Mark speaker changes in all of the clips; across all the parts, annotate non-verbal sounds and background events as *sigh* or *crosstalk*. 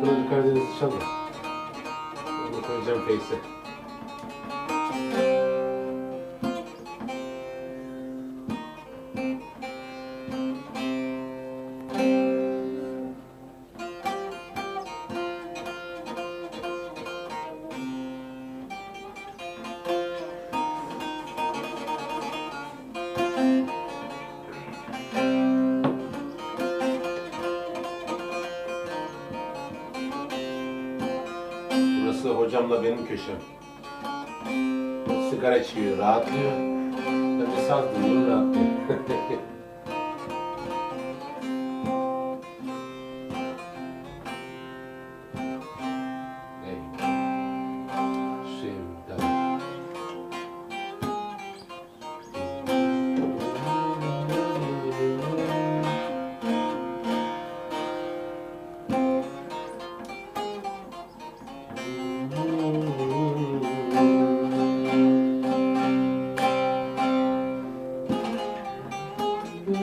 Speaker 1: Pınarcı Karadeniz çalıyor. Onu koyacağım Face'e. Burası hocamla benim köşem. Sigara içiyor, rahatlıyor. Ben de saz dinliyorum, rahatlıyorum. *laughs* Take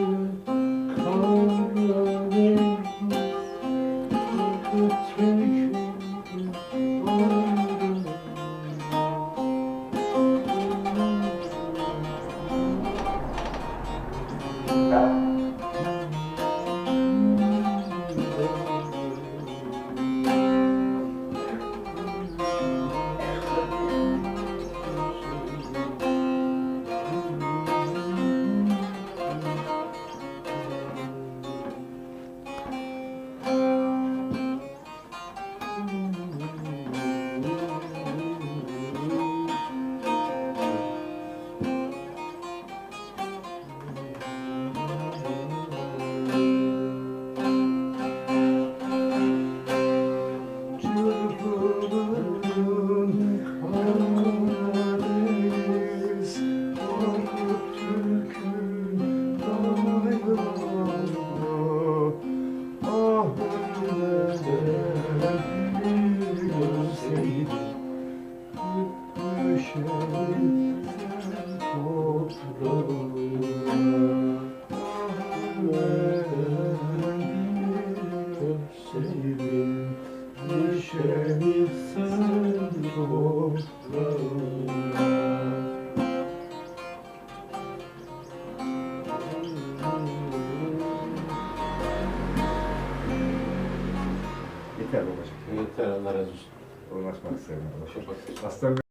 Speaker 2: Yeter babacığım.
Speaker 1: Yeter Allah razı olsun.
Speaker 2: Uğraşmak istemiyorum.
Speaker 1: Çok haklısın.
Speaker 2: Aslan